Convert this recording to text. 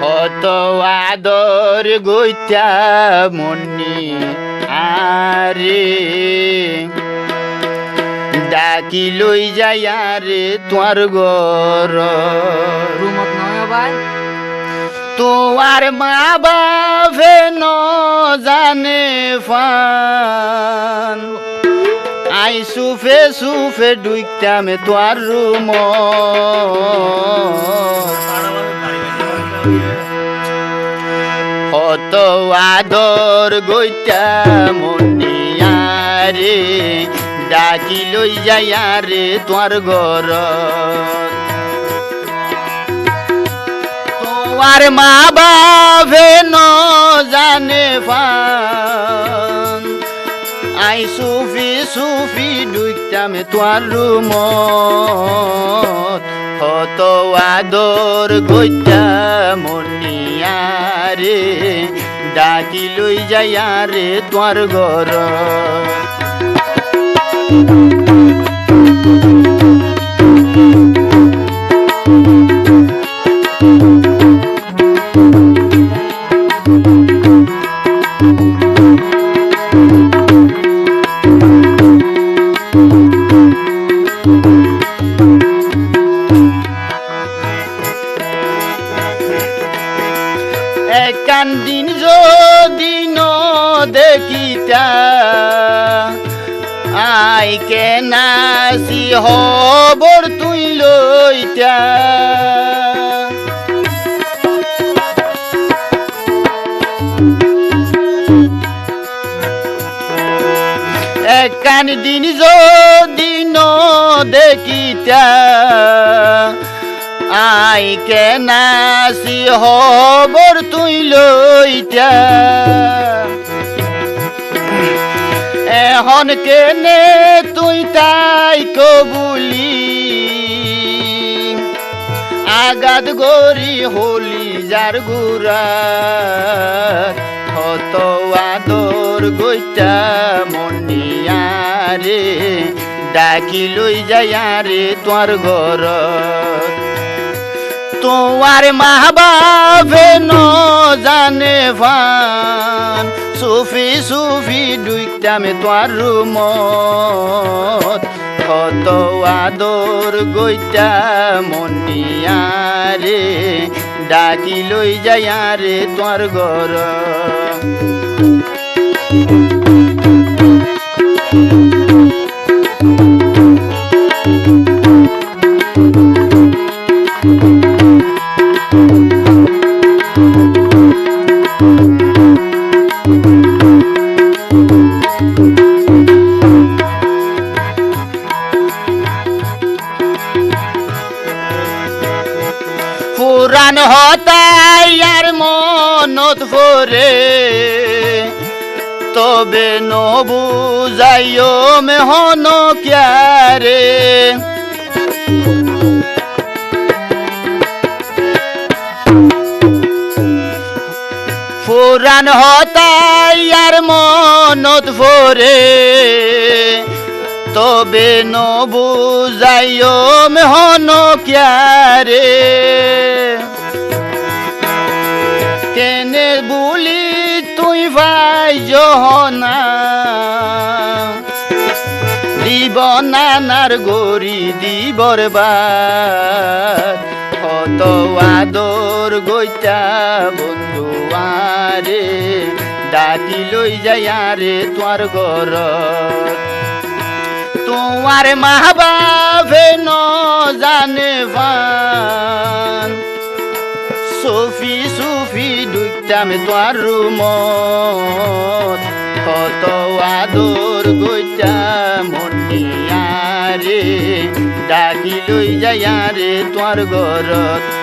কত আদর গইতা মনি আরে ডাকি লই যাই আরে তোমার গর রুমত নয় ভাই? তোমার মা বাপে ন জানে ফান। আই সুফে সুফে ডুইতামে তোয়ার রুম কত আদর গইতা মনিয়ারে, ডাকি লই যাইয়ারে তোয়ার ঘর। তোমার মা বাপে ন জানে আই সুফি সুফি ডুইতামে তোয়ার রুম কত আদর গইতা মনিয়ারে ডাকি লই যাইয়ারে তোর ঘর। একান দিন যদি ন দেখিতা আই কে নাসি হবর তুই লইতা। একান দিন যদি ন দেখিতা আই কে নাসি হবর তুই লইতা এখন কেনে তুই তাই কবুলি? আগাত গরি হলি যার গুড়া। হত আদর গইতা মনিয়ারে ডাকি লই যাইয়ারে তোর ঘর। তোমার মা বাপে ন জানে ফান সুফি সুফি ডুইতামে তোর রুম কত আদর গইতা মনিয়ারে, ডাকি লই যাইয়ারে তোর ঘর। পুরান হতাই আর মনত ফরে তবে নবুজাইও মেহন ক্যারে। পুরান হতাই আর মনত ফরে তবে নবুজাইও মেহন ক্যারে। কেনে বুলি তুই ভাই জহনা। দিব নানার গরি দিবর কত আদর গইতা বন্ধু আরে ডাকি লই যাইয়ারে তোর ঘর। তোমার মা বাপে ন জানে ফান সুফি সুফি ডুইতামে তোর রুম কত আদর গইতা মনিয়ারে ডাকি লই যাইয়ারে তোর ঘরত।